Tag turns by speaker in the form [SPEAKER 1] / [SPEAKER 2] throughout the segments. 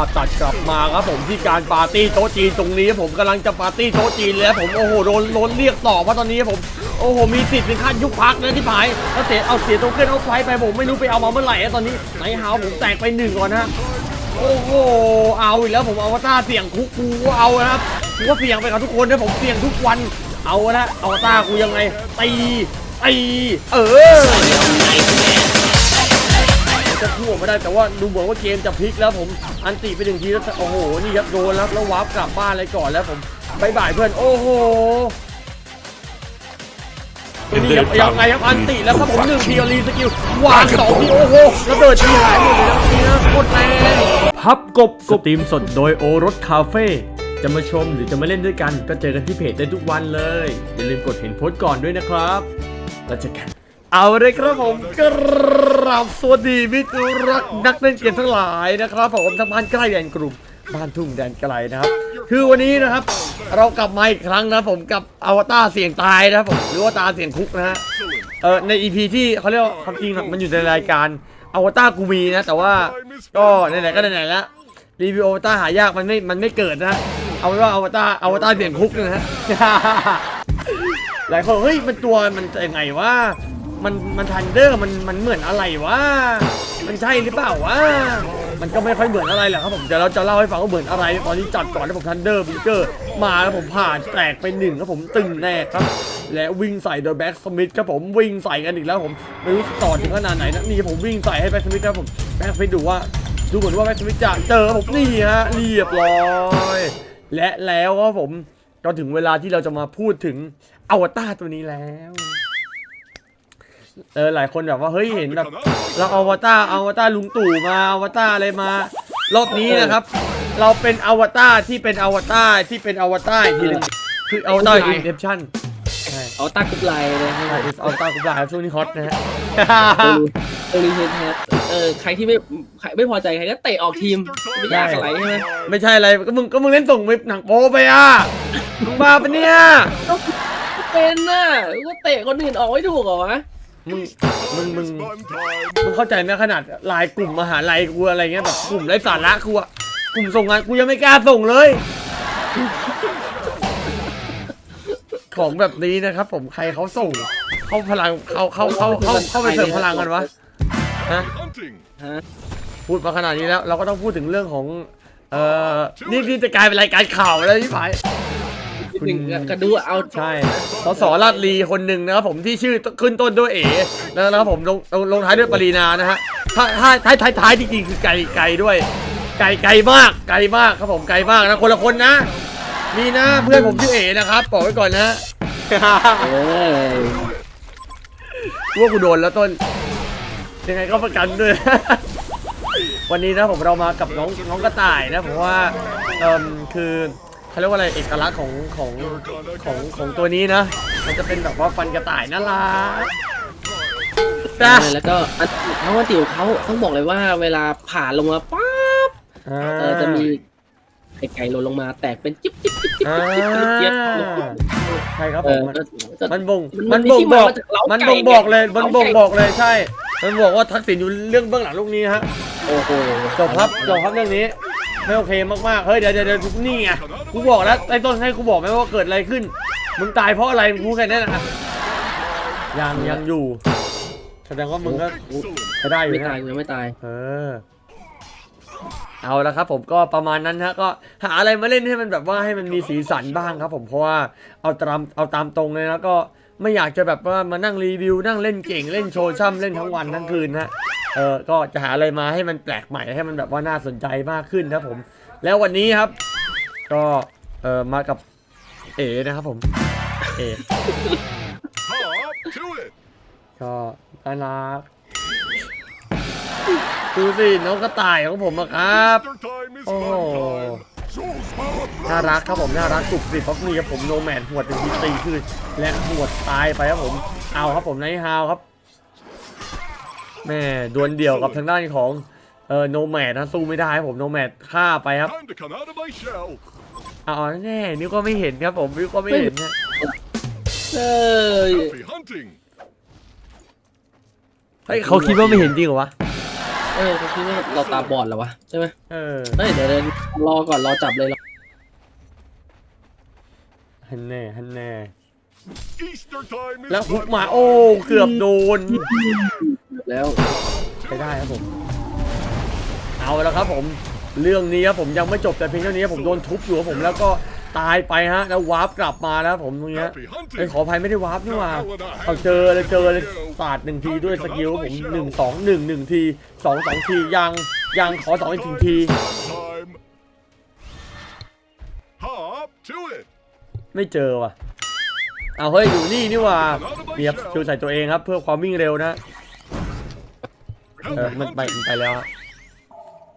[SPEAKER 1] าพตัดกลับมาครับผมที่การปาร์ตี้โต๊ะจีนตรงนี้ผมกำลังจะปาร์ตี้โต๊ะจีนแล้วผมโอ้โหโดนโดนเรียกต่อเพราะตอนนี้ผมโอ้โหมีสิทธิ์ถึงขั้นยุบพักนะที่ผายแล้วเสียเอาเสียโตเกินเอาไฟไปผมไม่รู้ไปเอามาเมื่อไหร่อะตอนนี้ไหนฮาวผมแตกไปหนึ่งก่อนนะโอ้โหเอาอีกแล้วผมเอาตาเสี่ยงคุกกูเอานะครับกูก็เสี่ยงไปกับทุกคนนะผมเสี่ยงทุกวันเอาละเอาตากูยังไงตีตีเออ จะพูดไม่ได้แต่ว่าดูเหมือนว่าเกมจะพลิกแล้วผมอันติไปหนึ่งทีแล้วโอ้โหนี่ครับโดนแล้วแล้ววาร์ปกลับบ้านเลยก่อนแล้วผมบายบายเพื่อนโอ้โหนี่ยังยังไงครับอันติแล้วครับผมหนึ่งทีรีสกิลวางสองทีโอ้โหระเบิดทีหายหมดเลยนะทีนะโคตรแรงพับกบสตรีมสดโดยโอรสคาเฟ่จะมาชมหรือจะมาเล่นด้วยกัน ก็เจอกันที่เพจได้ทุกวันเลย อย่าลืมกดเห็นโพสต์ก่อนด้วยนะครับแล้วเจอกัน เอาเลยครับผมกราบสวัสดีมิตรรักนักเล่นเกมทั้งหลายนะครับผมทั้งบ้านใกล้แดนกลุ่มบ้านทุ่งแดนไกลนะครับคือวันนี้นะครับ เรากลับมาอีกครั้งนะผมกับอวตารเสียงตายนะครับผมหรือว่าตาเสียงคุกนะฮะเออในอีพีที่เขาเรียกว่าความจริงมันอยู่ในรายการอวตารกูมีนะ แต่ว่าก็ไหนๆก็ไหนๆแล้วรีวิวอวตารหายากมันไม่มันไม่เกิดนะเอาเป็นว่าอวตารอวตารเสียงคุกนะฮะหลายคนเฮ้ยมันตัวมันยังไงวะ มันมันทันเดอร์มันมันเหมือนอะไรวะมันใช่หรือเปล่าวะมันก็ไม่ค่อยเหมือนอะไรแหละครับผมเดี๋ยวเราจะเล่าให้ฟังว่าเหมือนอะไร ตอนนี้จัดก่อนแล้วผมทันเดอร์บิเกอร์มาแล้วผมผ่านแตกไปหนึ่งครับผมตึงแน่ครับ และวิ่งใส่โดยแบ็กสมิธครับผมวิ่งใส่กันอีกแล้วผมไม่รู้ต่อถึงขนาดไหนนะนี่ผมวิ่งใส่ให้แบ็กสมิธครับผมแบ็กสมิธดูว่าดูเหมือนว่าแบ็กสมิธจะเจอผมนี่ฮะเรียบร้อยและแล้วครับผมก็ถึงเวลาที่เราจะมาพูดถึงอวตารตัวนี้แล้ว เออหลายคนแบบว่าเฮ้ยเห็นแบบเราอวตารอวตารลุงตู่มาอวตารอะไรมารอบนี้นะครับ เราเป็นอวตารที่เป็นอวตารที่เป็นอวตารอีกทีหนึงคืออวตารอินเดปชั่นใช่
[SPEAKER 2] เอาตากุบไลเลยนะ
[SPEAKER 1] ใช่อวตารกุบลาช่วงนี้ฮอตนะฮะ
[SPEAKER 2] โอริเฮนแฮเออใครที่ไม่ใครไม่พอใจใครก็เตะออกทีมไม่ยากอะไรใช่ไหม
[SPEAKER 1] ไม่ใช่อะไรก็มึงก็มึงเล่นส่งเว็บหนังโป๊ไปอะมึงบ้าปะเนี่ย
[SPEAKER 2] เป็นน่ะก็เตะคนอื่นออกไม่ถูกเหรอวะ
[SPEAKER 1] มึงมึงมึงมึงเข้าใจไหมขนาดไลายกลุ่มมหาลัยกูอะไรเงี้ยแบบกลุ่มไร้สาระกูอะกลุ่มส่งงานกูยังไม่กล้าส่งเลย ของแบบนี้นะครับ ผมใครเขาส่งเขาพลังเขาเขาเขาเขาเข้าไปเสริมพลังกันวะฮะ
[SPEAKER 2] ฮะ
[SPEAKER 1] พูดมาขนาดนี้แล้ว เราก็ต้องพูดถึงเรื่องของ เอ่อนี่นี่จะกลายเป็นรายการข่าวแล้วพี่ผาย
[SPEAKER 2] หนึ่งก็ดูเอา
[SPEAKER 1] ใช่สสลาดลีคนหนึ่งนะครับผมที่ชื่อขึ้นต้นด้วยเอ๋แล้วนะครับผมลงลงลงท้ายด้วยปรีนานะฮะถ้าถ้าท้ายท้ายท้ายจริงๆคือไก่ไก่ด้วย ไก่ไก่มากไก่มากครับผมไก่มากนะคนละคนนะมีนะเพื่อนผมชื่อเอ๋นะครับบอกไว้ก่อนนะ
[SPEAKER 2] เออ
[SPEAKER 1] ว่ากูโดนแล้วต้น ยังไงก็ประกันด้วย วันนี้นะผมเรามากับน้องน้องกระต่ายนะผมว่าเอ่มคือ เขาเรียกว่าอะไรเอกลักษณ์ของของของของตัวนี้นะ มันจะเป็นแบบว่าฟันกระต่ายน่ารักนะ
[SPEAKER 2] แล้วก็อันเขาว่าติวเขาต้องบอกเลยว่าเวลาผ่านลงมาปั๊บเออจะมีไก่ไก่หล่นลงมาแตกเป็นจิ๊บจิ๊บจิ๊บจิ๊บ
[SPEAKER 1] อ่า
[SPEAKER 2] จิ๊บจิ๊บจิ๊บ
[SPEAKER 1] ใช่ครับ
[SPEAKER 2] เอ
[SPEAKER 1] ผ
[SPEAKER 2] อ
[SPEAKER 1] มมัน
[SPEAKER 2] ก็
[SPEAKER 1] มันบ่ง
[SPEAKER 2] มั
[SPEAKER 1] มันน
[SPEAKER 2] มี
[SPEAKER 1] บ่ง
[SPEAKER 2] ที่
[SPEAKER 1] บ
[SPEAKER 2] มา
[SPEAKER 1] อก
[SPEAKER 2] มาจากเล้าไก่
[SPEAKER 1] มันบ่งบอกเลย
[SPEAKER 2] ไง
[SPEAKER 1] มันบ่ง
[SPEAKER 2] เล้าไก่
[SPEAKER 1] บอกเลยใช่ มันบอกว่าทักษิณอยู่เรื่องเบื้องหลังลูกนี้ฮะ
[SPEAKER 2] โอ้โห
[SPEAKER 1] จบครับจบครับเรื่องนี้ ไม่โอเคมากๆ เฮ้ยเดี๋ยวเดี๋ยวเดี๋ยวนี่ไง กูบอกแล้วไอ้ต้นให้กูบอกไหมว่าเกิดอะไรขึ้น มึงตายเพราะอะไรมึงพูดแค่นั้นนะยังยังอยู่ แสดงว่ามึงก็จะได้อยู่
[SPEAKER 2] ไม่
[SPEAKER 1] นะ
[SPEAKER 2] ตายยังไม่ตาย
[SPEAKER 1] เออ เอาละครับผมก็ประมาณนั้นฮะก็หาอะไรมาเล่นให้มันแบบว่าให้มันมีสีสันบ้างครับ ผมเพราะว่าเอาตามเอาตามตรงเลยแล้วก็ ไม่อยากจะแบบว่ามานั่งรีวิว นั่งเล่นเก่งเล่นโชว์ช่ำเล่นทั้งวันทั้งคืนฮะเออก็จะหาอะไรมาให้มันแปลกใหม่ให้มันแบบว่าน่าสนใจมากขึ้นครับผม แล้ววันนี้ครับ ก็เออมากับเอนะครับผมเอก็น่ารักดูสิน้องกระต่ายของผมอะครับ
[SPEAKER 3] โอ้โห
[SPEAKER 1] น่ารักครับผมน่ารักกรุบกริบเพราะนี่ครับผมโนแมนหวดเป็นทีตีคือและหวดตายไปครับผมเอาครับผมไนท์ฮาวครับแม่ดวลเดี่ยวกับทางด้านของเออโนแมดนะสู้ไม่ได้ครับผมโนแมดฆ่าไปครับเอาแน่นิ้วก็ไม่เห็นครับผมนิ้วก็ไม่เห็นนะ
[SPEAKER 2] เออ
[SPEAKER 1] เฮ้ยเขาคิดว่าไม่เห็นจริงเหรอวะ
[SPEAKER 2] เอเออเขาคิดว่าเราตาบอดเหรอวะใช่ไหม
[SPEAKER 1] เออ
[SPEAKER 2] เฮ้ยเดี๋ยวเดี๋ยวรอก่อนรอจับเลยรอ
[SPEAKER 1] ฮันแน่ฮันแน่
[SPEAKER 3] Easter time is
[SPEAKER 1] แล้วฮุกมาโอ้เกือบโดน
[SPEAKER 2] แล้ว
[SPEAKER 1] ไปได้ครับผม เอาแล้วครับผม เรื่องนี้ครับผมยังไม่จบแต่เพียงเท่านี้ผมโดนทุบอยู่ครับผมแล้วก็ ตายไปฮะแล้ววาร์ปกลับมาแล้วผมตรงเนี้ย
[SPEAKER 3] Happy
[SPEAKER 1] เอ้ย
[SPEAKER 3] hunting.
[SPEAKER 1] ขออภัยไม่ได้วาร์ปนี่หว่าเอาเจอเลยเจอเลยศาสตร์หนึ่งทีด้วยสกิลผมหนึ่งสองหนึ่งหนึ่งทีสองสองทียังยังขอสองอีกถึงที
[SPEAKER 3] Time. Hop to it.
[SPEAKER 1] ไม่เจอว่ะเอาเฮ้ยอยู่นี่นี่หว่าเบียบคิวใส่ตัวเองครับ เพื่อความวิ่งเร็วนะเออมันไปมันไปแล้วอะ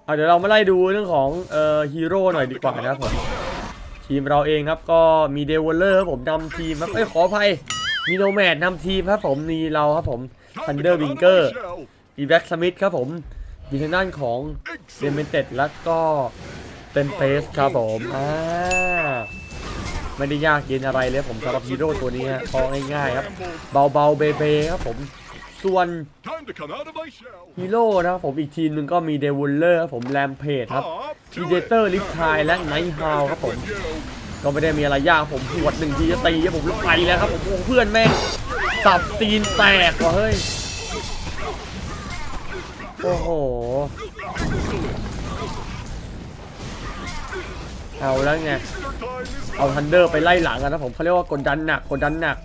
[SPEAKER 1] เอาเดี๋ยวเรามาไล่ดูเรื่องของเอ่อฮีโร่หน่อยดีกว่านะครับผม ทีมเราเองครับก็มีเดวลเลอร์ครับผมนำทีมครับเอ้ยขออภัยมีโนแมดนำทีมครับผมมีเราครับผมทันเดอร์วิงเกอร์อีแบ็กสมิธครับผมมีทางด้านของเด
[SPEAKER 3] ม
[SPEAKER 1] เมนเต็ดแล้วก็เป็นเฟสครับผมอ่าไม่ได้ยากเย็นอะไรเลยผมสำหรับฮีโร่ตัวนี้ฮะพอง่ายๆครับ เบาๆเบเบครับผม ส่วน
[SPEAKER 3] Time to come out of my shell.
[SPEAKER 1] ฮีโร่นะครับผมอีกทีมหนึ่งก็มีเดวลเลอร์ครับผมแรมเพจครับ
[SPEAKER 3] Hop
[SPEAKER 1] พี
[SPEAKER 3] to
[SPEAKER 1] เด
[SPEAKER 3] it.
[SPEAKER 1] เตอร์ลิฟทายและไนท์ฮาวครับผม
[SPEAKER 3] With you.
[SPEAKER 1] ก็ไม่ได้มีอะไรยากผมหวดหนึ่งทีจะตีครับผมแล้วไปแล้วครับผมโอ้โหเพื่อนแม่งสับตีนแตกว่ะเฮ้ยโอ้โหเอาแล้วไง
[SPEAKER 3] Easter time is
[SPEAKER 1] เอาทันเดอร์ไปไล่หลังกันนะผมเขาเรียกว่ากดดันหนักกดดันหนัก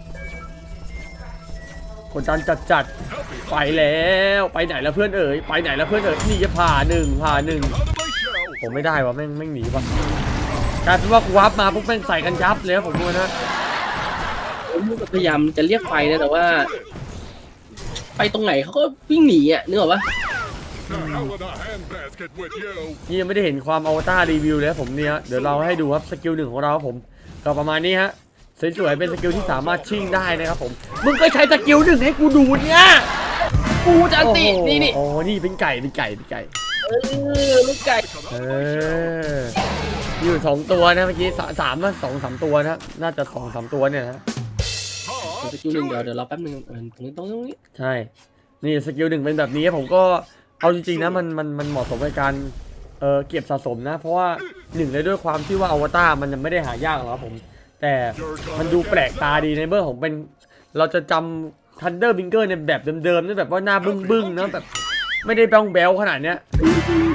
[SPEAKER 1] กดดันจัดจัดๆไปแล้วไปไหนแล้วเพื่อนเอ๋ยไปไหนแล้วเพื่อนเอ๋ยนี่จะผ่าหนึ่งผ่าหนึ่ง
[SPEAKER 3] out of my shell.
[SPEAKER 1] ผมไม่ได้วะแม่งแม่งหนีวะกลายเป็นว่ากูวับมาปุ๊บแม่งใส่กันยับเลยครับผมดูนะ
[SPEAKER 2] ผมพยายามจะเรียกไฟนะแต่ว่า ไปตรงไหนเขาก็วิ่งหนีอะนึกออกปะ
[SPEAKER 3] The hell in a handbasket with you.
[SPEAKER 1] นี่ยังไม่ได้เห็นความอวตารรีวิวเลยครับผมเนี่ยเดี๋ยวเราให้ดูครับสกิลหนึ่งของเราครับผมก็ประมาณนี้ฮะ สวยๆเป็นสกิลที่สามารถชิ่งได้นะครับผม มึงก็ใช้สกิลหนึ่งให้กูดูเนี่ย
[SPEAKER 2] กูจะอันติ
[SPEAKER 1] โอ้โห
[SPEAKER 2] นี่นี่
[SPEAKER 1] โอ้นี่เป็นไก่เป็นไก่เป็นไก่
[SPEAKER 2] เออลูกไก่
[SPEAKER 1] เอออยู่สองตัวนะเมื่อกี้สาสามนะสองสามตัวนะน่าจะสองสามตัวเนี่ยนะ
[SPEAKER 3] Hop
[SPEAKER 2] สกิลหนึ่ง
[SPEAKER 3] to
[SPEAKER 2] เดี๋ยว
[SPEAKER 3] it.
[SPEAKER 2] เดี๋ยวรอแป๊บนึงเออตรงนี้ตรงนี้
[SPEAKER 1] ใช่ นี่สกิลหนึ่งเป็นแบบนี้ผมก็เอาจริงๆนะมันมันมันเหมาะสมในการเออเก็บสะสมนะ เพราะว่าหนึ่งเลยด้วยความที่ว่าอวตารมันยังไม่ได้หายากหรอกครับผม แต่มันดูแปลกตาดีในเมื่อผมเป็น เราจะจำทันเดอร์บิงเกอร์ในแบบเดิมๆนั่นแบบว่าหน้าบึ้งๆนะแบบ ไม่ได้แบงแบลขนาดเนี้ย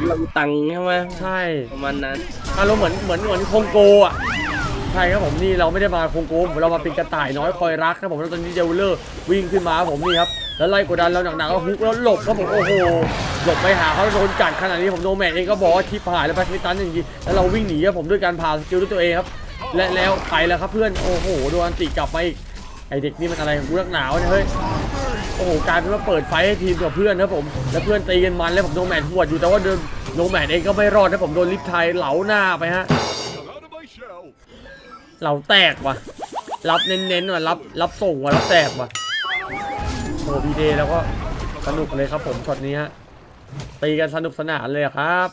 [SPEAKER 2] ลำตังใช่ไหม
[SPEAKER 1] ใช่
[SPEAKER 2] ประมาณนั้น
[SPEAKER 1] อารมณ์เหมือนเหมือนเหมือนคงโกอะใช่ครับผมนี่เราไม่ได้มาคงโกผมเรามาเป็นกระต่ายน้อยคอยรักครับผมแล้วตอนนี้เดวเลอร์วิ่งขึ้นมาครับผมนี่ครับแล้วไล่กดดันเราหนักๆแล้วฮุกแล้วหลบครับผมโอ้โหหลบไปหาเขาโดนกัดขนาดนี้ผมโนแมนเองก็บอกว่าทิพหายแล้วไปทิตันจริงๆแล้วเราวิ่งหนีครับผมด้วยการพาสกิลด้วยตัวเองครับ และแล้วไปแล้วครับเพื่อนโอ้โหโดนอันติกลับมาอีกไอเด็กนี่มันอะไรของกูนักหนาวเนี่ยเฮ้ยโอ้โหกลายเป็นว่าเปิดไฟให้ทีมกับเพื่อนครับผมแล้วเพื่อนตีกันมันแล้วผมโนแมนหัวดอยู่แต่ว่าเดินโนแมนเองก็ไม่รอดนะผมโดนลิฟไทยเหลาหน้าไปฮะเหลาแตกว่ะรับเน้นๆว่ะรับรับส่งว่ะรับแตกว่ะโอ้พีเดแล้วก็สนุกเลยครับผมช็อตนี้ฮะตีกันสนุกสนานเลยครับ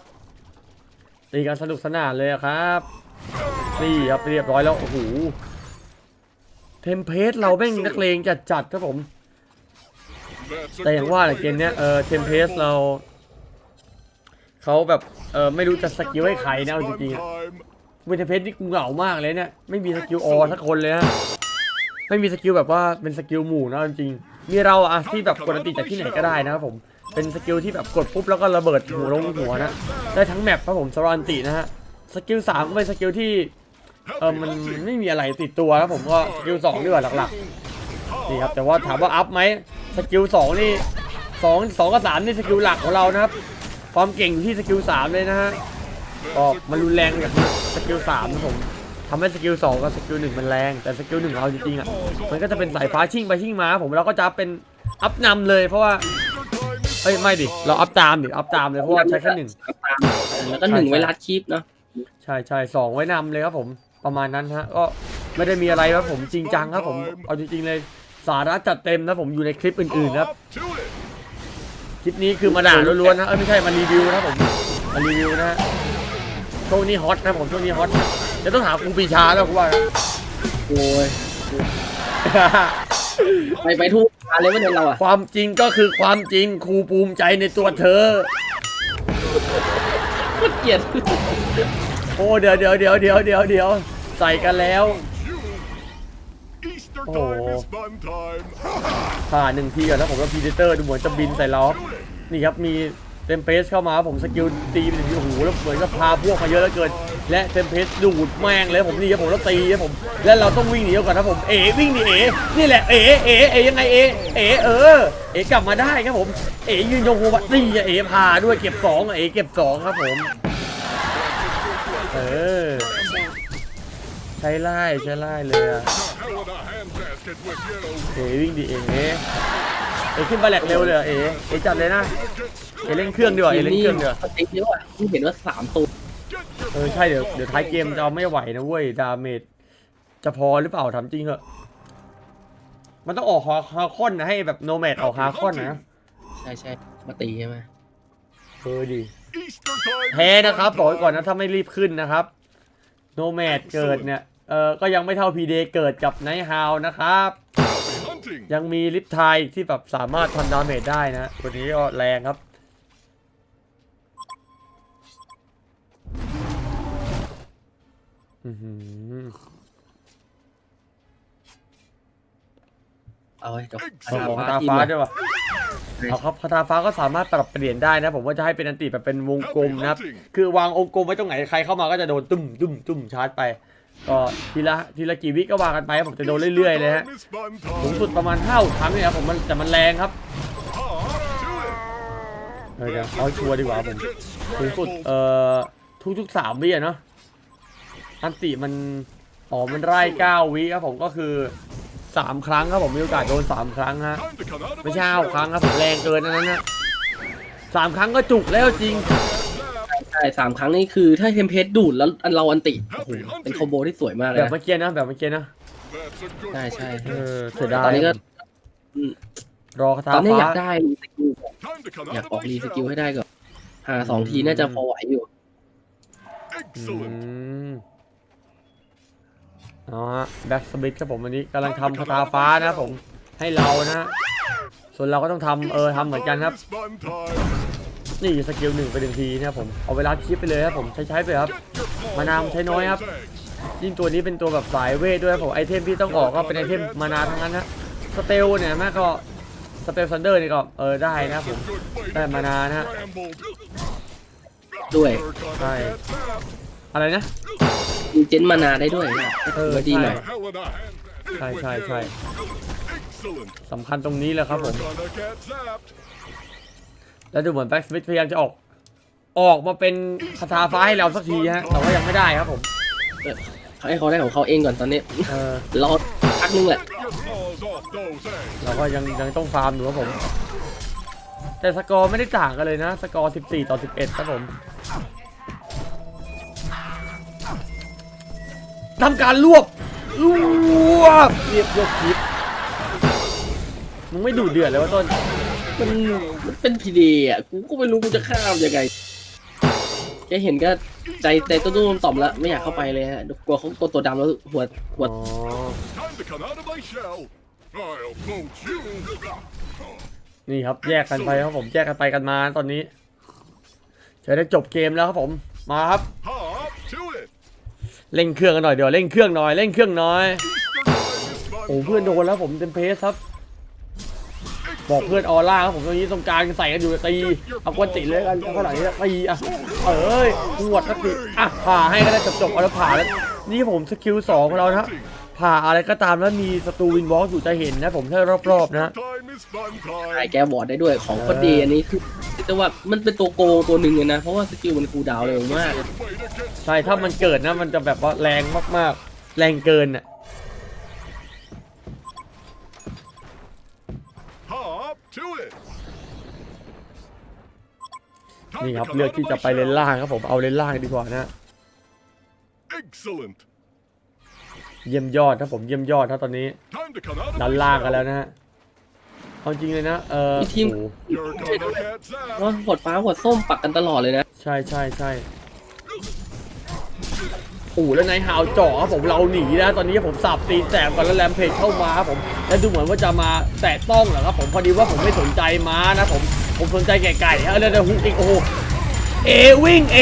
[SPEAKER 1] ตีกันสนุกสนานเลยครับ นี่ครับเรียบร้อยแล้ว โอ้โห เทมเพลตเราแม่งนักเลงจัดๆครับผม แต่อย่างว่าแหละเกมเนี้ยเออเทมเพลตเรา เขาแบบเออไม่รู้จะสกิลให้ใครนะจริงๆอะ
[SPEAKER 3] Time.
[SPEAKER 1] เวทเพชรนี่กูเหงามากเลยเนี่ยไม่มีสกิลออสักคนเลยฮะไม่มีสกิลแบบว่าเป็นสกิลหมู่นะจริงๆมีเราอะที่แบบกดอันติจากที่ไหนก็ได้นะครับผมเป็นสกิลที่แบบกดปุ๊บแล้วก็ระเบิดหัวลงหัวนะได้ทั้งแมปครับผมสรอนตินะฮะสกิลสามก็เป็นสกิลที่ เออ
[SPEAKER 3] Happy
[SPEAKER 1] มัน
[SPEAKER 3] hunting.
[SPEAKER 1] ไม่มีอะไรติดตัวครับผมก็สกิลสองดีกว่าหลักๆนี่ครับแต่ว่าถามว่าอัพไหมสกิลสองนี่สองสองกับสามนี่สกิลหลักของเรานะครับความเก่งอยู่ที่สกิลสามเลยนะฮะก็มันรุนแรงกับสกิลสามนะผมทำให้สกิลสองกับสกิลหนึ่งมันแรงแต่สกิลหนึ่งเอาจริงๆอะมันก็จะเป็นสายฟ้าชิ่งไปชิ่งมาผมเราก็จะเป็นอัพนำเลยเพราะว่า
[SPEAKER 3] Easter time is
[SPEAKER 1] เอ้ยไม่ดิเราอัพตามดิอัพตามเลยเพราะว่าใช้แค่หนึ่ง
[SPEAKER 2] แล้วก็หนึ่งไว้รัดคลิปเนาะ
[SPEAKER 1] ใช่ใช่สองไว้นำเลยครับผม ประมาณนั้นฮะก็ไม่ได้มีอะไรครับผมจริงจังครับผมเอาจริงๆเลยสาระจัดเต็มนะผมอยู่ในคลิปอื่นๆครับ
[SPEAKER 3] Hop to it.
[SPEAKER 1] คลิปนี้คือมาด่าล้วนๆนะเอ้ยไม่ใช่มารีวิวนะครับผมมารีวิวนะฮะช่วงนี้ฮอตนะผมช่วงนี้ฮอตจะต้องหาครูปีชาแล้วกูว่า
[SPEAKER 2] โอ้ยไปไปทุกงานเลยว่าเนี่ยเราอะ
[SPEAKER 1] ความจริงก็คือความจริงครูภูมิใจในตัวเธอ
[SPEAKER 2] โคตรเกลียด
[SPEAKER 1] โอ้เดี๋ยวเดี๋ยวเดี๋ยวเดี๋ยวเดี๋ยวเดี๋ยวใส่กันแล้ว
[SPEAKER 3] You. Easter
[SPEAKER 1] Oh.
[SPEAKER 3] time is fun time.
[SPEAKER 1] ผ่านหนึ่งทีก่อนแล้วผมก็พีเดเตอร์ดูเหมือนจะบินใส่เราครับนี่ครับมีเทมเพสเข้ามาผมสกิลตีไปถึงที่โอ้โหแล้วเหมือนกับพาพวกมาเยอะเหลือเกิน และเทมเพสดูดแม่งเลยผมนี่ครับผมแล้วตีครับผมแล้วเราต้องวิ่งหนีก่อนนะผมเอ๋วิ่งหนีเอ๋นี่แหละเอ๋เอ๋เอ๋ยังไงเอ๋เอ๋เออเอ๋กลับมาได้ครับผมเอ๋ยืนยงโฮบะนี่เอ๋พาด้วยเก็บสองเอ๋เก็บสองครับผม เออ ใช้ไล่ใช้ไล่เลยอะ
[SPEAKER 3] Hell of a handbasket with you.
[SPEAKER 1] เอ๋วิ่งดิเอ๋เอ๋ขึ้นมาแหลกเร็วเลยอะเอ๋เอ๋จัดเลยนะเอ๋เล่นเครื่องดีกว่าเอ๋เล่นเครื่องดีกว่า
[SPEAKER 2] สติ๊กเยอะอะที่เห็นว่าสามตัว
[SPEAKER 1] เออใช่เดี๋ยวเดี๋ยวท้ายเกมจะเอาไม่ไหวนะเว้ยดาเมจจะพอหรือเปล่าทำจริงเหอะมันต้องออกฮาฮาคอนนะให้แบบโนแมดออกฮาคอนนะ
[SPEAKER 2] ใช่ใช่มาตีใช่ไหม
[SPEAKER 1] เออดิ
[SPEAKER 3] Easter time.
[SPEAKER 1] แพ้นะครับบอกไว้ก่อนนะถ้าไม่รีบขึ้นนะครับ โนแมดเกิดเนี่ยเออก็ยังไม่เท่าพีเดเกิดกับไนท์ฮาวนะครับ
[SPEAKER 3] Happy hunting.
[SPEAKER 1] ยังมีลิฟทายที่แบบสามารถทำดาเมจได้นะตัวนี้ก็แรงครับอือหือ
[SPEAKER 2] เอาไว้เดี๋ยว
[SPEAKER 1] เอาของคาตาฟ้าด้วยวะ เอาครับคาตาฟ้าก็สามารถปรับเปลี่ยนได้นะ ผมว่าจะให้เป็นอันติแบบเป็นวงกลมนะครับ คือวางองค์กลมไว้ตรงไหนใครเข้ามาก็จะโดนตุ้มตุ้มตุ้มชาร์จไป ก็ทีละทีละกี่วิก็วางกันไปครับผมจะโดนเรื่อยๆเลยฮะ
[SPEAKER 3] Time is fun
[SPEAKER 1] สูง
[SPEAKER 3] time.
[SPEAKER 1] สุดประมาณเท่าครั้งเนี่ยครับผมมันแต่มันแรงครับ
[SPEAKER 3] Ah, do it.
[SPEAKER 1] เออเดี๋ยวเอาให้ชัวร์ดีกว่าผม
[SPEAKER 3] Get
[SPEAKER 1] สูงสุด
[SPEAKER 3] scrambled.
[SPEAKER 1] เอ่อทุกๆสามวิอะเนาะอันติมันอ๋อมันไล่เก้าวิครับผมก็คือ สามครั้งครับผมมีโอกาสโดนสามครั้งฮะ
[SPEAKER 3] Time to come out of
[SPEAKER 1] ไม่
[SPEAKER 3] my
[SPEAKER 1] ใช่ห้า
[SPEAKER 3] shell.
[SPEAKER 1] ครั้งครับผมแรงเกินอันนั้นนะสามครั้งก็จุกแล้วจริง
[SPEAKER 2] ใช่สามครั้งนี่คือถ้าเทมเพสดูดแล้วอันเราอันติโอ้โห
[SPEAKER 3] Happy
[SPEAKER 2] เป็น
[SPEAKER 3] hunting.
[SPEAKER 2] คอมโบที่สวยมากเล
[SPEAKER 1] แบ
[SPEAKER 2] ย
[SPEAKER 1] บ
[SPEAKER 2] นะ
[SPEAKER 1] เมื่อกี้นะแบบเมื่อกี้นะ
[SPEAKER 3] That's a good
[SPEAKER 2] ใช่
[SPEAKER 3] way
[SPEAKER 2] ใช่
[SPEAKER 3] to
[SPEAKER 1] เอ
[SPEAKER 3] get
[SPEAKER 1] อ
[SPEAKER 3] started.
[SPEAKER 1] เสียดาย
[SPEAKER 2] ตอนนี้ก็
[SPEAKER 1] รอคาถา
[SPEAKER 2] ตอนนี้อ
[SPEAKER 1] ฟ้ายา
[SPEAKER 2] กได้รีสกิล
[SPEAKER 3] Time to come
[SPEAKER 2] อยาก
[SPEAKER 3] out
[SPEAKER 2] อ
[SPEAKER 3] of
[SPEAKER 2] อก
[SPEAKER 3] my
[SPEAKER 2] รีสกิล
[SPEAKER 3] shell.
[SPEAKER 2] ให้ได้ก่อนหาสองทีน่าจะพอไหวอยู่
[SPEAKER 1] อื
[SPEAKER 3] Excellent.
[SPEAKER 1] ม เอาฮะแบ็กสบิทครับผมวันนี้กำลังทำคาถาฟ้านะครับผมให้เรานะฮะส่วนเราก็ต้องทำเออทำเหมือนกันครับ
[SPEAKER 3] Time is fun time.
[SPEAKER 1] นี่สกิลหนึ่งไปหนึ่งทีนะครับผมเอาเวลาคลิปไปเลยครับผมใช้ใช้ไปครับ
[SPEAKER 3] Get your paws
[SPEAKER 1] มานาว
[SPEAKER 3] off
[SPEAKER 1] ใช้น้อยครับ
[SPEAKER 3] those eggs.
[SPEAKER 1] ยิ่งตัวนี้เป็นตัวแบบสายเวทด้วยครับผมไอเทมที่ต้องออกก็เป็นไอเทมมานาทั้งนั้นนะสเตลเนี่ยแม่ก็สเตลซันเดอร์นี่ก็เออได้นะครับผม
[SPEAKER 3] Good way to
[SPEAKER 1] ได้มานานะฮะ
[SPEAKER 3] scrambled.
[SPEAKER 2] ด้วย
[SPEAKER 3] You're gonna
[SPEAKER 1] Right.
[SPEAKER 3] get zapped.
[SPEAKER 1] อะไรนะ
[SPEAKER 2] มีเจนมานาได้ด้วยนะ
[SPEAKER 1] เออ
[SPEAKER 2] ก็ดีหน่อย
[SPEAKER 1] ใช่
[SPEAKER 3] Hell of a handbasket
[SPEAKER 1] ใช่
[SPEAKER 3] with
[SPEAKER 1] ใช่
[SPEAKER 3] you.
[SPEAKER 1] ใช่
[SPEAKER 3] Excellent.
[SPEAKER 1] สำคัญตรงนี้แหละครับผม
[SPEAKER 3] You're gonna get zapped.
[SPEAKER 1] แล้วดูเหมือนแบ็กสมิธพยายามจะออก ออกมาเป็นคาถาฟ้าให้เราสักทีฮะ แต่ว่ายังไม่ได้ครับผม
[SPEAKER 2] เขาให้เขาได้ของเขาเองก่อนตอนนี้
[SPEAKER 1] เออ
[SPEAKER 2] รอพักนึงแหละ
[SPEAKER 3] Get your paws off those eggs.
[SPEAKER 1] เราก็ยังยังต้องฟาร์มอยู่ครับผม แต่สกอร์ไม่ได้ต่างกันเลยนะ สกอร์ 14 ต่อ 11 ครับผม ทำการรวบรวบเรียบยกคลิปมึงไม่ดูเดือดเลยวะต้น
[SPEAKER 2] มันมันเป็นพีดีอะกูก็ไม่รู้กูจะข้ามยังไงแค่เห็นก็ใจใจตุ้มๆต่อมแล้วไม่อยากเข้าไปเลยฮะกลัวเขากลัวตัวดำแล้วหัวหัว
[SPEAKER 1] อ๋อ
[SPEAKER 3] Time to come out of my shell. I'll poach you.
[SPEAKER 1] นี่ครับแยกกันไปครับผมแยกกันไปกันมาตอนนี้จะได้จบเกมแล้วครับผมมาครับ
[SPEAKER 3] Hop to it.
[SPEAKER 1] เร่งเครื่องกันหน่อยเดี๋ยวเร่งเครื่องหน่อยเร่งเครื่องหน่อยโอ้เพื่อนโดนแล้วผมเต็มเพสครับ บอกเพื่อนออร่าครับผมตรงนี้ตรงกลางใส่กันอยู่ตีเอากวนติเลยกันขนาไหร่เนี่ยตีอะเอ้ยปวดก็ติอะผ่าให้ก็ได้จบจบๆเอาแล้วผ่าแล้วนี่ผมสกิลสองของเรานะ ผ่าอะไรก็ตามแล้วมีศัตรูวินวอล์กอยู่จะเห็นนะ ผมถ้ารอบๆนะ
[SPEAKER 3] Time is fun
[SPEAKER 2] ใช่
[SPEAKER 3] time.
[SPEAKER 2] แกบอร์ดได้ด้วยของโคนดีอันนี้คือแต่ว่ามันเป็นตัวโกงตัวหนึ่งเลยนะ เพราะว่าสกิลมันคูลดาวน์เร็วมาก
[SPEAKER 3] Way to get
[SPEAKER 1] ใช่ถ้ามันเกิดนะมันจะแบบว่าแรงมากๆ แรงเกินอะ
[SPEAKER 3] hop to it. Time
[SPEAKER 1] นี่
[SPEAKER 3] to
[SPEAKER 1] ครับ
[SPEAKER 3] come
[SPEAKER 1] เลือก
[SPEAKER 3] out
[SPEAKER 1] ที่
[SPEAKER 3] of
[SPEAKER 1] จะ
[SPEAKER 3] my
[SPEAKER 1] ไปเลน
[SPEAKER 3] shell.
[SPEAKER 1] ล่างครับผมเอาเลนล่างดีกว่านะ
[SPEAKER 3] Excellent.
[SPEAKER 1] เยี่ยมยอดครับผมเยี่ยมยอดครับตอนนี้
[SPEAKER 3] Time to come out of
[SPEAKER 1] ดัน
[SPEAKER 3] my
[SPEAKER 1] ล่างกัน
[SPEAKER 3] shell.
[SPEAKER 1] แล้วนะฮะเอาจริงเลยนะเออ
[SPEAKER 2] มีทีม
[SPEAKER 1] โอ้โห
[SPEAKER 3] You're gonna get zapped.
[SPEAKER 2] ว่าหัวฟ้าหัวส้มปักกันตลอดเลยนะ
[SPEAKER 1] ใช่ใช่ใช่โอ้โหแล้วนายฮาวเจ่อครับผมเราหนีนะ ตอนนี้ผมสับตีนแตกก่อนแล้วแรมเพจเข้ามาครับผมแล้วดูเหมือนว่าจะมาแตะต้องเหรอครับผมพอดีว่าผมไม่สนใจม้านะผมผมสนใจแก่ไก่ฮะแล้วเดี๋ยวฮุกอีกโอ้โหเอวิ่งเอ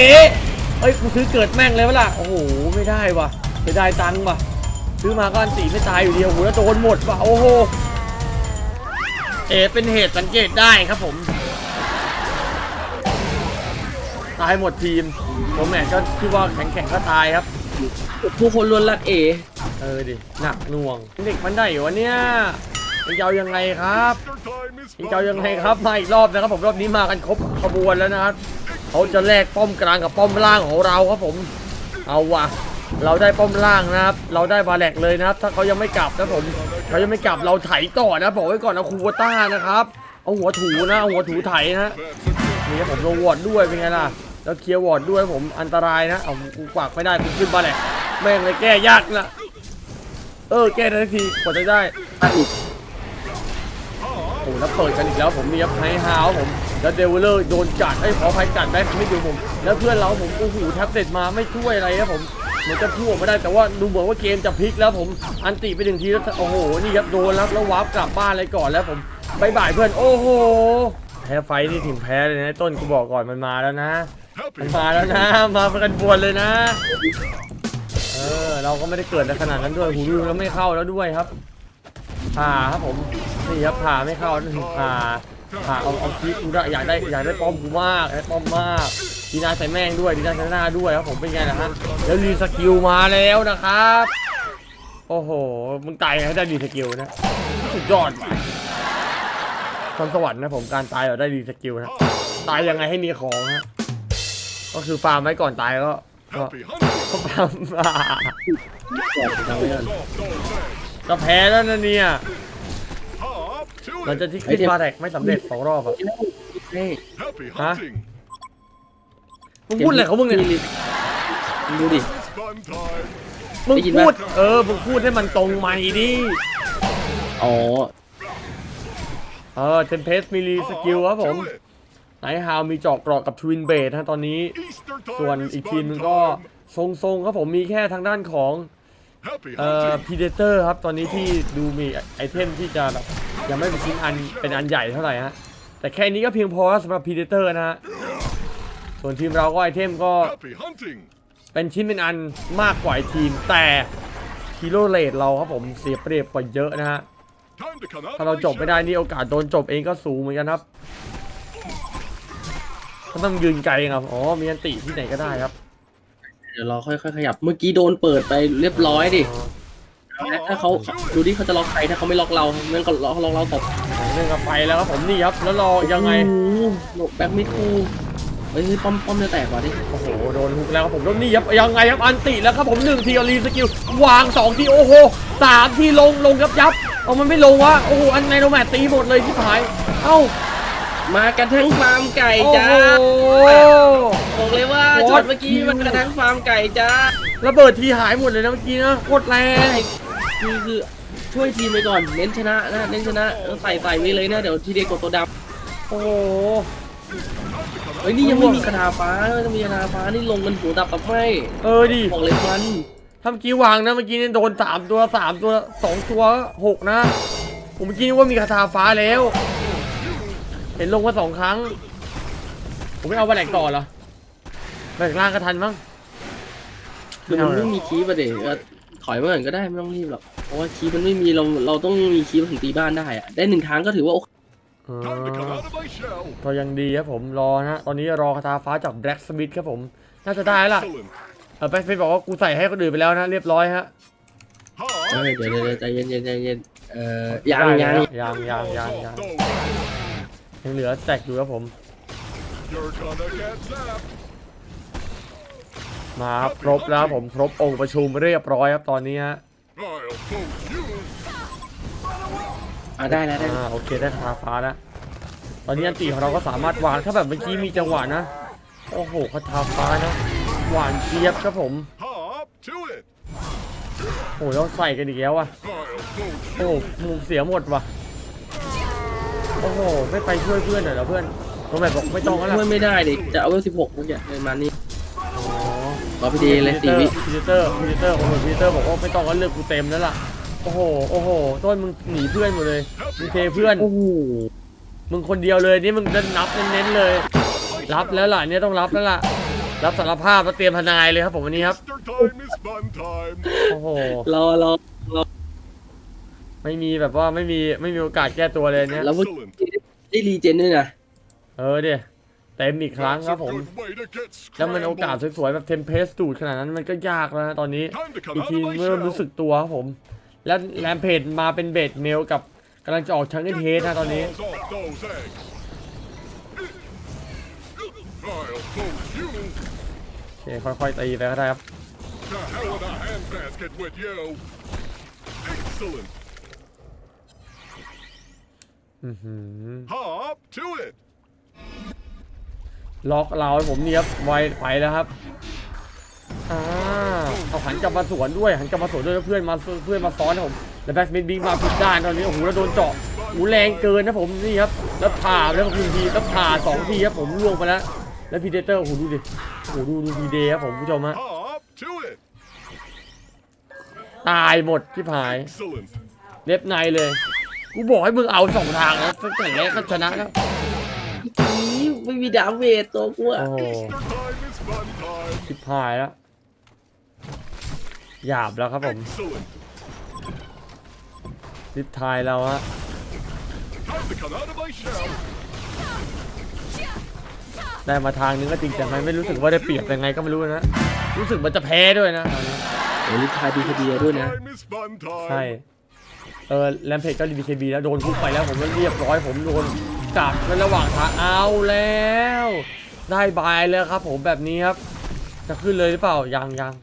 [SPEAKER 1] เอ้ยกูซื้อเกิดแม่งเลยวะล่ะโอ้โหไม่ได้ว่ะไม่ได้ตังค์ว่ะ ซื้อมาก็อันตีไม่ตายอยู่ดีโอ้โหแล้วโดนหมดว่ะโอ้โหเอเป็นเหตุสังเกตได้ครับผม ตายหมดทีมผมแหมก็คิดว่าแข็งแข็งๆก็ตายครับ
[SPEAKER 2] ทุกคนล้วนรักเอ
[SPEAKER 1] เออดิหนักหน่วงเด็กมันได้อยู่วะเนี่ยมันจะเอายังไงครับ
[SPEAKER 3] Easter time is
[SPEAKER 1] มันจะเอายังไงครับมาอีกรอบนะครับผมรอบนี้มากันครบขบวนแล้วนะครับเขาจะแลกป้อมกลางกับป้อมล่างของเราครับผม เอาว่ะ เราได้ป้อมล่างนะครับ เราได้บาแลกเลยนะครับ ถ้าเขายังไม่กลับนะผมเขายังไม่กลับเราไถต่อนะบอกไว้ก่อนเอาคูวต้านะครับ เอาหัวถูนะเอาหัวถูไถนะนี่ผมโดนวอดด้วยเป็นไงล่ะ แล้วเคลียร์วอดด้วยผมอันตรายนะเอากูกวากไม่ได้กูขึ้นมาแหละแม่งเลยแก้ยากนะเออแก้ได้ทีกว่าจะได้
[SPEAKER 2] อีก
[SPEAKER 1] โอ้แล้วเปิดกันอีกแล้วผมมีครับไฮฮาวผมแล้วเดวิลเลอร์โดนกัดไอ้ขอภัยกัดแบ็คไม่ดูผม แล้วเพื่อนเราผมโอ้โหแท็บเล็ตมาไม่ช่วยอะไรครับผม เหมือนจะพูดออกมาได้แต่ว่าดูเหมือนว่าเกมจะพลิกแล้วผมอันติไปหนึ่งทีแล้วโอ้โหนี่ครับโดนแล้วแล้ววาร์ปกลับบ้านเลยก่อนแล้วผมบายบายเพื่อนโอ้โหแพ้ไฟนี่ถึงแพ้เลยนะต้นกูบอกก่อนมันมาแล้วนะมันมาแล้วนะมาเป็นกันบวนเลยนะเออเราก็ไม่ได้เกิดในขนาดนั้นด้วยหูดูแล้วไม่เข้าแล้วด้วยครับผ่าครับผมนี่ครับผ่าไม่เข้านั่นคือผ่า ผ่าเอาเอาคิดกูได้อยากได้อยากได้ป้อมกูมากอยากได้ป้อมมากดีนาใส่แม่งด้วยดีนาใส่หน้าด้วยครับผมเป็นไงนะฮะแล้วรีสกิลมาแล้วนะครับ โอ้โหมึงตายให้ได้รีสกิลนะสุดยอดว่ะพรสวรรค์นะผมการตายเราได้รีสกิลนะตายยังไงให้มีของฮะก็คือฟาร์มไว้ก่อนตายก็ก็ฟาร์ม
[SPEAKER 2] ก่อนเอาไว้ก่อน
[SPEAKER 3] Soft all day.
[SPEAKER 1] ก็แพ้แล้วนะเนี่ย
[SPEAKER 3] Hop to
[SPEAKER 1] เราจะ
[SPEAKER 3] it.
[SPEAKER 1] ที่คลิปมาแรกไม่สำเร็จสองรอบอะ
[SPEAKER 2] เฮ้ย
[SPEAKER 3] Happy
[SPEAKER 1] Huh?
[SPEAKER 3] hunting.
[SPEAKER 1] มึงพูดอะไรของมึงเนี่ย
[SPEAKER 2] ดูดิ
[SPEAKER 3] It's fun time.
[SPEAKER 1] มึง
[SPEAKER 2] ได้ยินไหม
[SPEAKER 1] พูด เออมึงพูดให้มันตรงไม่ดิ
[SPEAKER 2] อ๋อ
[SPEAKER 1] เออเทมเพสมีรีสกิลครับผม
[SPEAKER 3] Hop to it.
[SPEAKER 1] ไนท์ฮาวมีเจอกกรอกกับทวินเบทฮะตอนนี้
[SPEAKER 3] Easter
[SPEAKER 1] ส่วน
[SPEAKER 3] time is
[SPEAKER 1] อีกทีม
[SPEAKER 3] fun
[SPEAKER 1] นึงก็
[SPEAKER 3] time.
[SPEAKER 1] ทรงๆครับผมมีแค่ทางด้านของ
[SPEAKER 3] Happy
[SPEAKER 1] เอ่อ
[SPEAKER 3] hunting.
[SPEAKER 1] พีเดเตอร์ครับตอนนี้ที่ดูมีไอเทมที่จะแบบยังไม่เป็นชิ้นอันเป็นอันใหญ่เท่าไหร่ฮะแต่แค่นี้ก็เพียงพอแล้วสำหรับพีเดเตอร์นะฮะส่วนทีมเราก็ไอเทมก็
[SPEAKER 3] Happy hunting.
[SPEAKER 1] เป็นชิ้นเป็นอันมากกว่าไอ้ทีม แต่ฮีโร่เลดเราครับผมเสียเปรียบกว่าเยอะนะฮะ
[SPEAKER 3] Time to come out
[SPEAKER 1] ถ้า
[SPEAKER 3] of
[SPEAKER 1] เรา
[SPEAKER 3] my
[SPEAKER 1] จบไม่ได้
[SPEAKER 3] shell.
[SPEAKER 1] นี่โอกาสโดนจบเองก็สูงเหมือนกันครับก็ต้องยืนไกลครับอ๋อมีอันติที่ไหนก็ได้ครับ
[SPEAKER 2] เดี๋ยวเราค่อยๆขยับ เมื่อกี้โดนเปิดไปเรียบร้อยดิถ้าเขาดูดิเขาจะล็อกใครถ้าเขาไม่ล็อกเรามันก็ล็อกล็อกเราตก
[SPEAKER 1] เรื่องกับไปแล้วครับผมนี่ครับแล้วรอยังไง
[SPEAKER 2] โอ้โหแบ็คมิดกูเฮ้ยป้อมป้อมจะแตกว่ะดิ
[SPEAKER 1] โอ้โหโดนฮุกแล้วครับผมแล้วนี่ครับยังไงครับอันติแล้วครับผมหนึ่งทีเอารีสกิลวางสองทีโอ้โหสามทีลงลงยับยับเอามันไม่ลงวะโอ้โหอันไนโนแมตตีหมดเลยที่ผาย เอ้า
[SPEAKER 2] มากันทั้งฟาร์มไก่
[SPEAKER 1] โอ้
[SPEAKER 2] จ้า
[SPEAKER 1] โห
[SPEAKER 2] บอกเลยว่า
[SPEAKER 1] What?
[SPEAKER 2] ช็อตเมื่อกี้มันกระทั่งฟาร์มไก่จ้า
[SPEAKER 1] ระเบิดทีหายหมดเลยนะเมื่อกี้นะโคตรแรง
[SPEAKER 2] คือคือช่วยทีมไปก่อนเน้นชนะนะเน้นชนะเออใส่ใส่ไว้เลยนะเดี๋ยวทีเด็กกดตัวด
[SPEAKER 1] โอ้โหำ
[SPEAKER 2] เฮ้ยนี่ยังไม่มีคาถาฟ้าเลยจะมีคาถาฟ้านี่ลงกันหัวดับกับไม่
[SPEAKER 1] เออดิ
[SPEAKER 2] บอกเลยมัน
[SPEAKER 1] ถ้าเมื่อกี้วางนะเมื่อกี้นี่โดนสามตัวสามตัวสองตัวหกนะผมเมื่อกี้นึกว่ามีคาถาฟ้าแล้ว เห็นลงมาสองครั้ง ผมไม่เอาไปแหลกต่อเหรอแหลกล่างก็ทันมั้ง
[SPEAKER 2] คือมันไม่มีคีบอะเด็กก็ถอยมาก่อนก็ได้ไม่ต้องรีบหรอกเพราะว่าคีบมันไม่มีเราเราต้องมีคีบถึงตีบ้านได้อะได้หนึ่งครั้งก็ถือว่าโอเค
[SPEAKER 1] อ๋อ
[SPEAKER 3] Time to come out of my shell.
[SPEAKER 1] ก็ยังดีครับผมรอนะ ตอนนี้รอคาถาฟ้าจากแบล็กสมิธครับผม น่าจะได้ละ
[SPEAKER 3] Excellent.
[SPEAKER 1] เออแบล็กสมิธบอกว่ากูใส่ให้คนอื่นไปแล้วนะเรียบร้อยฮะ
[SPEAKER 3] Hop
[SPEAKER 2] เฮ้ยเดี๋ยวเดี๋ยวเดี๋ยวใจเย็นเย็นใจเย็นเอ่อยัง
[SPEAKER 1] ได้
[SPEAKER 2] ยัง
[SPEAKER 1] แล้วยังยังยัง ยัง
[SPEAKER 3] soft all day.
[SPEAKER 1] ยังเหลือแตกอยู่ครับผม
[SPEAKER 3] You're gonna get zapped.
[SPEAKER 1] มาครับครบแล้วผมครบองค์ประชุมเรียบร้อยครับตอนนี้ฮะ
[SPEAKER 3] I'll poach you.
[SPEAKER 2] อะได้แล้วได้
[SPEAKER 1] อ่าโอเคได้คาฟ้าแล้วตอนนี้อันตีของเราก็สามารถวางถ้าแบบเมื่อกี้มีจังหวะนะโอ้โหคาถาฟ้านะหวานเจี๊ยบครับผม
[SPEAKER 3] Hop to it.
[SPEAKER 1] โอ้โหแล้วใส่กันอีกแล้วอะ
[SPEAKER 3] I'll poach
[SPEAKER 1] โอ้โหมุมเสียหมดว่ะ โอ้โห ไม่ไปช่วยเพื่อนหน่อยเหรอเพื่อนโรแมทบอกไม่ต้องแล้ว
[SPEAKER 2] ช่วย
[SPEAKER 1] ล่ะ
[SPEAKER 2] ไม่ได้เด็กจะเอาเวลสิบหกเมื่อกี้เลยมานี่
[SPEAKER 1] อ๋อ
[SPEAKER 2] รอพี่ดีเลยสี่วิ
[SPEAKER 1] พีเตอร์พีเตอร์โอ้โหพีเตอร์บอกว่าไม่ต้องแล้วเลือกกูเต็มแล้วล่ะ โอ้โห โอ้โห ต้นมึงหนีเพื่อนหมดเลย มึงเทเพื่อน
[SPEAKER 2] โอ้โห
[SPEAKER 1] มึงคนเดียวเลยนี่มึงจะนับเน้นๆเลย
[SPEAKER 3] my
[SPEAKER 1] รับแล้วล่ะเนี่ยต้องรับแล้วล่ะ รับสารภาพแล้วเตรียมทนายเลยครับผมวันนี้ครับ
[SPEAKER 3] Easter time is fun time.
[SPEAKER 1] โอ้โห
[SPEAKER 2] รอรอรอ
[SPEAKER 1] ไม่มีแบบว่าไม่มีไม่มีโอกาสแก้ตัวเลยเนี่ย
[SPEAKER 2] แล้วเมื่อ
[SPEAKER 3] Excellent.
[SPEAKER 2] กี้ได้รีเจนด้วยนะ
[SPEAKER 1] เออเดี๋ยเต็มอีกครั้ง
[SPEAKER 3] That's
[SPEAKER 1] ครับ
[SPEAKER 3] a
[SPEAKER 1] ผม
[SPEAKER 3] good way to get
[SPEAKER 1] แล้วมันโอกาส
[SPEAKER 3] scrambled.
[SPEAKER 1] สวยๆแบบเทมเพสตูดขนาดนั้นมันก็ยากแล้วนะตอนนี้
[SPEAKER 3] Time to come
[SPEAKER 1] อีก
[SPEAKER 3] out
[SPEAKER 1] ที
[SPEAKER 3] of my
[SPEAKER 1] เริ่มรู้สึ
[SPEAKER 3] shell.
[SPEAKER 1] กตัวครับผม แล้วแรมเพจมาเป็นเบสเมลกับกำลังจะออกชังเกิลเทสนะตอนนี้
[SPEAKER 3] Claws off those eggs. I'll poach you
[SPEAKER 1] โอเคค่อยๆตีไปก็ได้ครับ
[SPEAKER 3] Hop to it.
[SPEAKER 1] ล็อกเราให้ผมนี่ครับไวไปแล้วครับอ่าเอาหันกลับมาสวนด้วยหันกลับมาสวนด้วยแล้วเพื่อนมาเพื่อนมาซ้อนนะผมแล้วแบ็กสมิธบิงมาผิดด้านตอนนี้โอ้โหแล้วโดนเจาะโอ้โหแรงเกินนะผมนี่ครับแล้วผ่าแล้วหนึ่งทีแล้วผ่าสองทีครับผมล่วงไปแล้วแล้วพีเดเตอร์โอ้โหดูดิโอ้โหดูดูพีเดครับผมผู้ชมฮะ
[SPEAKER 3] Hop to it.
[SPEAKER 1] ตายหมดที่ผาย
[SPEAKER 3] Excellent.
[SPEAKER 1] เล็บในเลย กูบอกให้มึงเอาสองทางนะตั้งแต่แรกก็ชนะแล้ว
[SPEAKER 2] อีไม่มีดาเมจตัวกูอะ
[SPEAKER 1] โอ้โห
[SPEAKER 3] Easter time is fun time.
[SPEAKER 1] ชิบหายแล้ว หยาบแล้วครับผม
[SPEAKER 3] Excellent.
[SPEAKER 1] ทิศทายเราฮะ
[SPEAKER 3] Time to come out of my shell.
[SPEAKER 1] ได้มาทางนึงก็จริงแต่มันไม่รู้สึกว่าได้เปรียบยังไงก็ไม่รู้นะ รู้สึกมันจะแพ้ด้วยนะตอนนี้
[SPEAKER 2] โอ้ลิทายดีคดีด้วยนะ
[SPEAKER 3] Time is fun time.
[SPEAKER 1] ใช่ เออแลมเพจก็ดีเคบีแล้วโดนทุบไปแล้วผมก็เรียบร้อยผมโดนกลับในระหว่างทางเอาแล้ว ได้บายแล้วครับ ผมแบบนี้ครับ จะขึ้นเลยหรือเปล่ายังยัง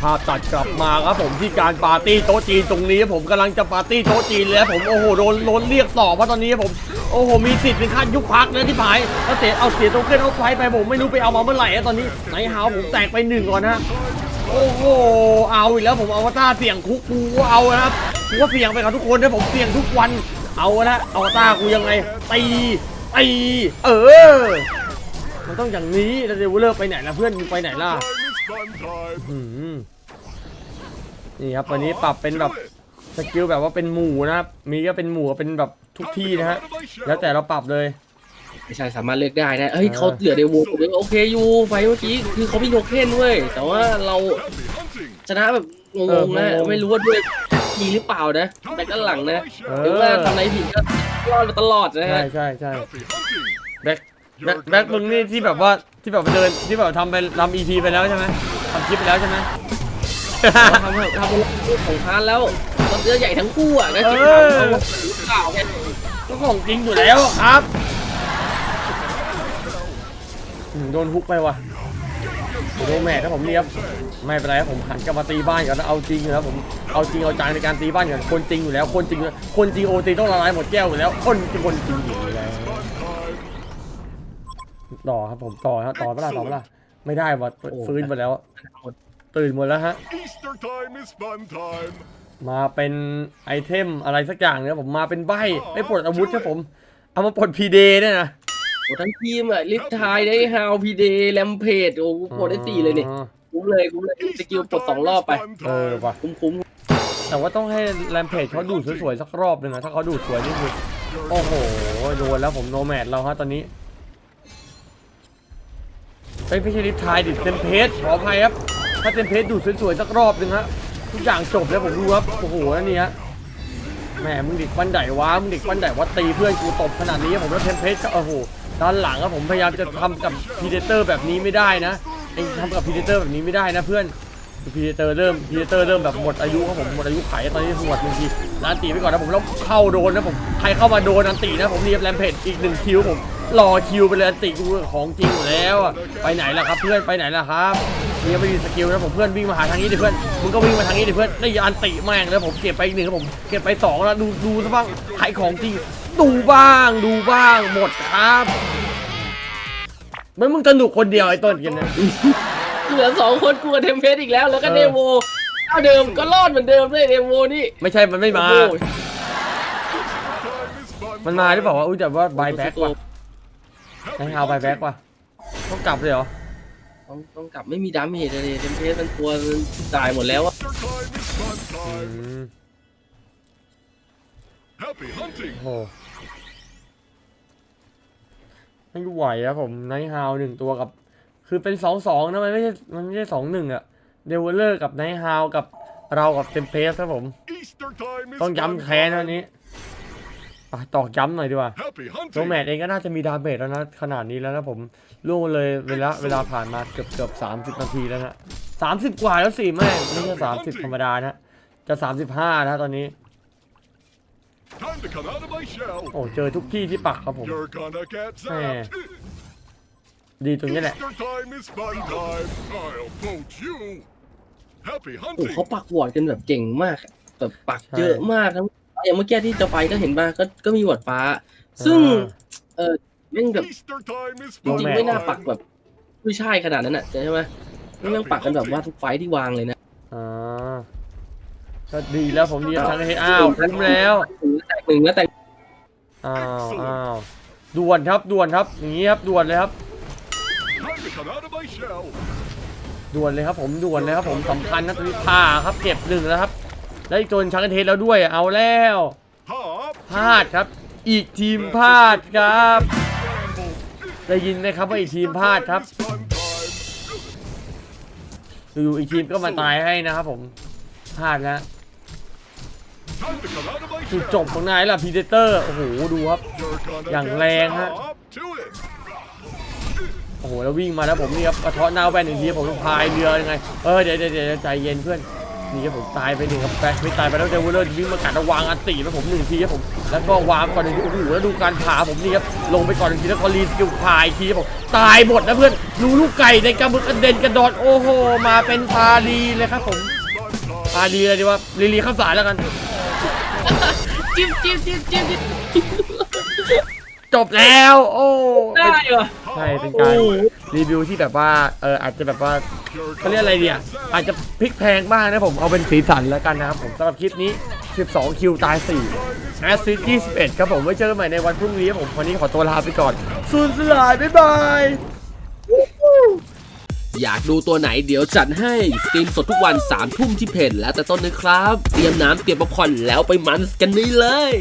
[SPEAKER 1] ภาพตัดกลับมาครับผมที่การปาร์ตี้โต๊ะจีนตรงนี้ผมกำลังจะปาร์ตี้โต๊ะจีนแล้วผมโอ้โหโดนโดนเรียกสอบเพราตอนนี้ผมโอ้โหมีสิทธิ์ถึงขั้นยุบพักนะที่ผายแล้วเสียเอาเสียตัวเกินเอาไฟไปผมไม่รู้ไปเอามาเมื่อไหร่อะตอนนี้ไหนหาวผมแตกไปหนึ่งก่อนนะ โอ้โห เอาอีกแล้วผมเอาตาเสี่ยงคุกกูเอานะครับกูก็เสี่ยงไปกับทุกคนนะผมเสี่ยงทุกวัน เอาละเอาตากูยังไงตีตีเออ มันต้องอย่างนี้แล้วเดวเลอร์ไปไหนล่ะเพื่อนมึงไปไหนล่ะอืมนี่ครับวันนี้ปรับเป็นแบบสกิลแบบว่าเป็นหมู่นะครับมีก็เป็นหมู่เป็นแบบทุกที่นะฮะแล้วแต่เราปรับเลย
[SPEAKER 2] ไม่ใช่สามารถเลือกได้นะเฮ้ย
[SPEAKER 1] เออ
[SPEAKER 2] เขาเหลือเดวโวโอเคอยู่ไฟเมื่อกี้คือเขามีโนเคนเว้ยแต่ว่าเรา
[SPEAKER 3] Happy hunting.
[SPEAKER 2] ชนะแบบงงๆนะ
[SPEAKER 1] เอองง
[SPEAKER 2] ไม่รู้ว่าด้วยดีหรือเปล่านะแต่ก็หลังนะ
[SPEAKER 1] เออ
[SPEAKER 2] หรือว่าทำอะไรผิดก็รอดมาตลอดนะ
[SPEAKER 1] ใช่
[SPEAKER 2] ฮะ
[SPEAKER 1] ใช่ใช่
[SPEAKER 3] Happy hunting.
[SPEAKER 1] แบ็คแบ็คแบ็คมึงนี่ที่แบบว่าที่แบบเดินที่แบบทำไปทำอีพีไปแล้วใช่ไหมทำคลิปไปแล้วใช่ไหม
[SPEAKER 2] ทำให้ทำเป็นลูกของพานแล้วตอนเจอใหญ่ทั้งคู่อะก็คิด
[SPEAKER 1] เอ
[SPEAKER 2] ถาม
[SPEAKER 1] อ
[SPEAKER 2] เขาว่าข่าวไง
[SPEAKER 1] ก็ของจริงอยู่แล้วครับอืม โดนฮุกไปว่ะโดนแม่ครับผมนี่ครับไม่เป็นไรครับผมหันกลับมาตีบ้านก่อนนะเอาจริงอยู่แล้วผมเอาจริงเอาจังในการตีบ้านก่อนคนจริงอยู่แล้ว คนจริงอยู่แล้วคนจริงโอตีต้องละลายหมดแก้วอยู่แล้วคนจริงคนจริงอยู่แล้วต่อครับผมต่อครับต่อเวลาต่อเวลาไม่ได้ว่ะฟื้นไปแล้วตื่นหมดแล้วฮะ
[SPEAKER 3] Easter time is fun time.
[SPEAKER 1] มาเป็นไอเทมอะไรสักอย่างเนี่ยผมมาเป็นใบไม่ปลดอาวุธครับผม เอามาปลดพีเดเนี่ยนะ
[SPEAKER 2] โอ้ทั้งทีมอะลิฟทายได้ฮาวพีเดย์แลมเพจโอ้โหโปรได้สี่เลยนี่
[SPEAKER 1] อ๋อ
[SPEAKER 2] คุ้มเลยคุ้มเลยสกิล
[SPEAKER 3] Easter
[SPEAKER 2] ปลดสอง
[SPEAKER 3] time
[SPEAKER 2] รอบ
[SPEAKER 3] is
[SPEAKER 2] ไป
[SPEAKER 3] fun
[SPEAKER 1] เออ
[SPEAKER 3] time.
[SPEAKER 1] ว่ะ
[SPEAKER 2] คุ้มคุ้ม
[SPEAKER 1] แต่ว่าต้องให้แรมเพจเขาดูดสวยๆสักรอบหนึ่งอะถ้าเขาดูดสวยนี่คือโอ้โหโดนแล้วผมโนแมดเราฮะตอนนี้เอ้ยไม่ใช่ลิฟทายดิเต็มเพจขออภัยครับถ้าเต็มเพจดูดสวยๆสักรอบหนึ่งฮะทุกอย่างจบแล้วผมดูครับโอ้โหนั่นนี่ฮะแหมมึงเด็กปันไดวะมึงเด็กปันไดว่าตีเพื่อนกูตบขนาดนี้ผมแล้วเต็มเพจก็โอ้โห ด้านหลังครับผมพยายามจะทำกับพีเดเตอร์แบบนี้ไม่ได้นะเองทำกับพีเดเตอร์แบบนี้ไม่ได้นะเพื่อนพีเดเตอร์เริ่มพีเดเตอร์เริ่มแบบหมดอายุครับผมหมดอายุไขตอนนี้หมดหนึ่งทีนันตีไปก่อนนะผมแล้วเข้าโดนนะผมใครเข้ามาโดนนันตีนะผมเรียบแรมเพจอีกหนึ่งคิวผม รอคิวไปเลยอันตีกูของจริงอยู่แล้วอะไปไหนล่ะครับเพื่อนไปไหนล่ะครับเนี่ยไม่มีสกิลนะผมเพื่อนวิ่งมาหาทางนี้ดิเพื่อนมึงก็วิ่งมาทางนี้ดิเพื่อนได้ยาอันตีแม่งแล้วผมเก็บไปอีกหนึ่งครับผมเก็บไปสองแล้วดูดูซะบ้างใครของจริงดูบ้างดูบ้างหมดครับเหมือนมึงสนุกคนเดียวไอ้ต้นกันนะ
[SPEAKER 2] เหลือสองคนกลัวเทมเพสอีกแล้ว แล้วก็
[SPEAKER 1] เออ
[SPEAKER 2] เดโวเท่าเดิมก็รอดเหมือนเดิมเลยเดโวนี่
[SPEAKER 1] ไม่ใช่มันไม่มา
[SPEAKER 2] โอ้โห
[SPEAKER 3] Time is fun
[SPEAKER 1] มันมาหรือเปล่าวะอุ้ยแต่ว่าบายแบ็กว่ะ
[SPEAKER 3] Happy
[SPEAKER 1] ให้เอาบายแบ็ก
[SPEAKER 3] hunting.
[SPEAKER 1] ว่ะต้องกลับเลยเหรอ
[SPEAKER 2] ต้องต้องกลับไม่มีดาเมจเลยเทมเพสมันตัวมันตายหมดแล้วอะ
[SPEAKER 3] Easter time is fun
[SPEAKER 1] อื
[SPEAKER 3] time.
[SPEAKER 1] ม
[SPEAKER 3] Happy hunting.
[SPEAKER 1] โอ้โหไม่ไหวครับผมไนท์ฮาวหนึ่งตัวกับ คือเป็นสองสองนะมันไม่ใช่มันไม่ใช่สองหนึ่งอะเดวเลอร์กับไนท์ฮาวกับเรากับเทมเพสครับผม
[SPEAKER 3] Easter time is
[SPEAKER 1] ต้องย้ำแค้น
[SPEAKER 3] fun
[SPEAKER 1] วัน
[SPEAKER 3] time.
[SPEAKER 1] นี้ไป ตอกย้ำหน่อยดีกว่า
[SPEAKER 3] Happy
[SPEAKER 1] โรแม
[SPEAKER 3] hunting.
[SPEAKER 1] ดเองก็น่าจะมีดาเมจแล้วนะขนาดนี้แล้วนะผมล่วงเลยเวลาเวลาผ่านมาเกือบเกือบสามสิบนาทีแล้วนะสามสิบกว่าแล้วสิแม่งไม่ใช่สามสิบธรรมดานะจะสามสิบห้านะตอนนี้
[SPEAKER 3] Time to come out of my shell.
[SPEAKER 1] โอ้เจอทุกที่ที่ปักครับผม
[SPEAKER 3] You're gonna get
[SPEAKER 1] Eh.
[SPEAKER 3] zapped.
[SPEAKER 1] ดีตรงนี้แหละ
[SPEAKER 3] Easter time is fun time. I'll poach you. Happy
[SPEAKER 2] โอ้
[SPEAKER 3] hunting.
[SPEAKER 2] เขาปักวอร์ดกันแบบเก่งมากอะแบบปักเยอะมากทั้ง อย่างเมื่อกี้ที่จะไปก็เห็นป่ะก็ก็มีวอร์ดฟ้า ซึ่ง เออแม่งแบบ
[SPEAKER 3] Easter time is
[SPEAKER 2] จริ
[SPEAKER 3] fun
[SPEAKER 2] งๆ
[SPEAKER 1] Romance
[SPEAKER 2] ไม่น่าปัก
[SPEAKER 3] time.
[SPEAKER 2] แบบไม่ใช่ขนาดนั้นอะใช่ไหมไม่แม่งปักกันแบบว่าทุกไฟท์ที่วางเลยนะ
[SPEAKER 1] อ่าก็ดีแล้วผมดีทั้งให้อ้าวคุ้มแล้ว
[SPEAKER 2] แตกหนึ่งแล้วแตก
[SPEAKER 1] อ้าวอ้าวด่วนครับด่วนครับอย่างนี้ครับด่วนเลยครับ
[SPEAKER 3] Time to come out of my shell.
[SPEAKER 1] ด่วนเลยครับผมด่วนเลยครับผมสำคัญนะตอนนี้ผ่าครับเก็บหนึ่งแล้วครับ แล้วอีกตัวหนึ่งชังกันเทสแล้วด้วยเอาแล้ว
[SPEAKER 3] Hop.
[SPEAKER 1] พลาดครับ อีกทีมพลาดครับ ได้ยินไหมครับว่าอีกทีมพลาดครับ
[SPEAKER 3] Is fun time.
[SPEAKER 1] อยู่ๆอีกทีมก็มาตายให้นะครับผมพลาดแล้ว
[SPEAKER 3] Time to come out of my
[SPEAKER 1] จุด
[SPEAKER 3] shell.
[SPEAKER 1] จบของนายล่ะพีเดเตอร์โอ้โหดูครับ
[SPEAKER 3] You're gonna
[SPEAKER 1] Yang
[SPEAKER 3] get
[SPEAKER 1] leng ha.
[SPEAKER 3] zapped. To it.
[SPEAKER 1] โอ้โหแล้ววิ่งมาแล้วผมนี่ครับกระเทาะหน้าแว่นหนึ่งทีผมต้องพายเรือยังไงเออเดี๋ยวเดี๋ยวเดี๋ยวใจเย็นเพื่อน นี่ครับผมตายไปหนึ่งครับแบทไม่ตายไปแล้วเดวเลอร์วิ่งมากัดระวางอันตีไปผมหนึ่งทีครับผมแล้วก็วางก่อนหนึ่งทีโอ้โหแล้วดูการผ่าผมนี่ครับลงไปก่อนหนึ่งทีแล้วก็รีสกิลพายทีครับผมตายหมดนะเพื่อนดูลูกไก่ในกำมือกระเด็นกระดอนโอ้โหมาเป็นพาลีเลยครับผม
[SPEAKER 3] Fun time.
[SPEAKER 1] พาลีเลยดีว่าลีลีข้าวสารแล้วกัน
[SPEAKER 2] จิ้มจิ้มจิ้มจิ้มจิ้ม
[SPEAKER 1] จบแล้ว โอ้
[SPEAKER 2] ได้เหรอ
[SPEAKER 1] ใช่เป็นการรีวิวที่แบบว่าเอออาจจะแบบว่า
[SPEAKER 3] You're
[SPEAKER 1] เขาเรียกอะไรเนี่ยอาจจะพลิกแพงบ้างนะผมเอาเป็นสีสันแล้วกันนะครับผมสำหรับคลิปนี้ 12 คิวตาย 4แอสซิส21 ครับผมไว้เจอกันใหม่ในวันพรุ่งนี้ครับผมวันนี้ขอตัวลาไปก่อนสูนสลายบ๊ายบาย
[SPEAKER 4] อยากดูตัวไหนเดี๋ยวจัดให้สตรีมสดทุกวัน3ามทุ่มที่เพจแล้วแต่ต้นนะครับ เตรียมน้ำเตรียมป๊อปคอร์นแล้วไปมันส์กันนี่เลย